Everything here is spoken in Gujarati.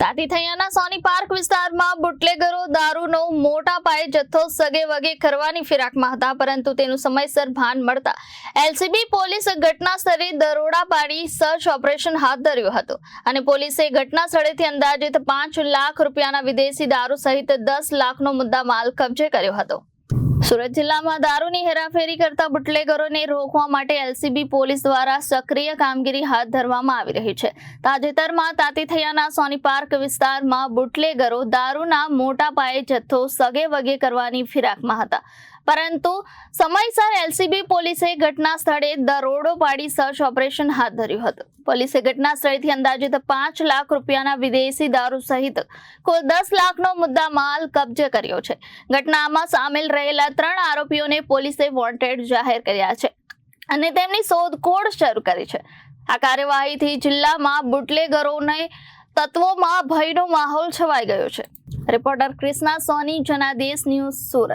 તાતી થૈયાના સોની પાર્ક વિસ્તારમાં બુટલેગરો દારૂનો મોટા પાયે જથ્થો સગે વગે કરવાની ફિરાકમાં હતા, પરંતુ તેનું સમયસર ભાન મળતા એલસીબી પોલીસ ઘટના સ્થળે દરોડા પાડી સર્ચ ઓપરેશન હાથ ધર્યું હતું અને પોલીસે ઘટના સ્થળેથી અંદાજિત પાંચ લાખ રૂપિયાના વિદેશી દારૂ સહિત દસ લાખનો મુદ્દા માલ કબજે કર્યો હતો. સુરત જિલ્લામાં દારૂની હેરાફેરી કરતા બુટલેગરોને રોકવા માટે એલસીબી પોલીસ દ્વારા સક્રિય કામગીરી હાથ ધરવામાં આવી રહી છે. તાજેતરમાં તાતીથૈયાના સોની પાર્ક વિસ્તારમાં બુટલેગરો દારૂના મોટા પાયે જથ્થો સગે વગે કરવાની ફિરાકમાં હતા. પરંતુ સમયસર એલસીબી પોલીસે ઘટના સ્થળે દરોડો પાડી સર્ચ ઓપરેશન હાથ ધર્યું હતું. પોલીસે ઘટના સ્થળેથી અંદાજિત પાંચ લાખ રૂપિયાના વિદેશી દારૂ સહિત કુલ દસ લાખનો મુદ્દા માલ કબજે કર્યો છે. ઘટનામાં સામેલ રહેલા ત્રણ આરોપીઓને પોલીસે વોન્ટેડ જાહેર કર્યા છે અને તેમની શોધખોળ શરૂ કરી છે. આ કાર્યવાહીથી જિલ્લામાં બુટલેગરોને તત્વોમાં ભયનો માહોલ છવાઈ ગયો છે. Reporter Krishna Soni, Janadesh news Surat.